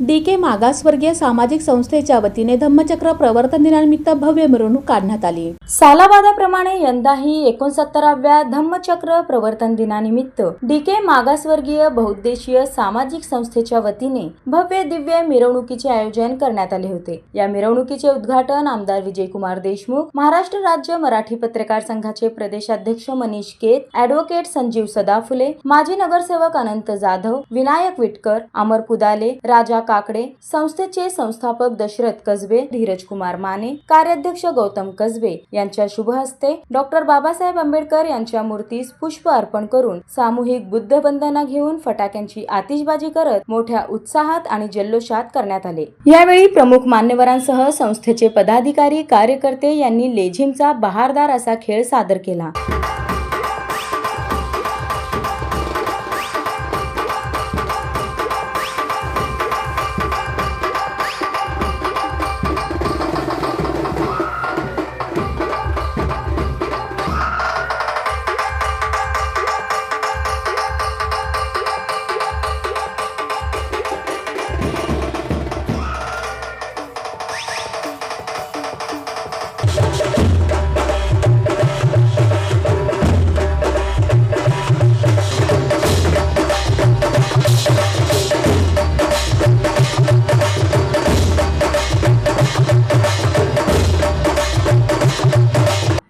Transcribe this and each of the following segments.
D के मागासवर्गीय सामाजिक संस्थेच्या वतीने धम्मचक्र प्रवर्तन दिनानिमित्त भव्य मिरवणूक काढण्यात आली. सालावादाप्रमाणे यंदाही एकोणसत्तराव्या धम्मचक्र प्रवर्तन दिनानिमित्त डीके मागासवर्गीय बहुउद्देशीय सामाजिक संस्थेच्या वतीने भव्य दिव्य मिरवणुकीचे आयोजन करण्यात आले होते. या मिरवणुकीचे उद्घाटन आमदार विजयकुमार देशमुख महाराष्ट्र राज्य मराठी पत्रकार संघाचे प्रदेशाध्यक्ष मनीष केत ऍडव्होकेट संजीव सदाफुले माजी नगरसेवक अनंत जाधव विनायक विटकर अमर पुदाले राजा काकडे संस्थेचे संस्थापक दशरथ कसबे धीरज कुमार माने कार्याध्यक्ष गौतम कसबे यांच्या शुभ हस्ते डॉक्टर बाबासाहेब आंबेडकर यांच्या मूर्तीस पुष्प अर्पण करून सामूहिक बुद्ध वंदना घेऊन फटाक्यांची आतिषबाजी करत मोठ्या उत्साहात आणि जल्लोषात करण्यात आले. यावेळी प्रमुख मान्यवरांसह संस्थेचे पदाधिकारी कार्यकर्ते यांनी लेझिमचा बहारदार असा खेळ सादर केला.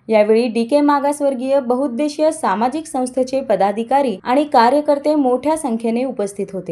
यावेळी डी के मागासवर्गीय बहुउद्देशीय सामाजिक संस्थेचे पदाधिकारी आणि कार्यकर्ते मोठ्या संख्येने उपस्थित होते.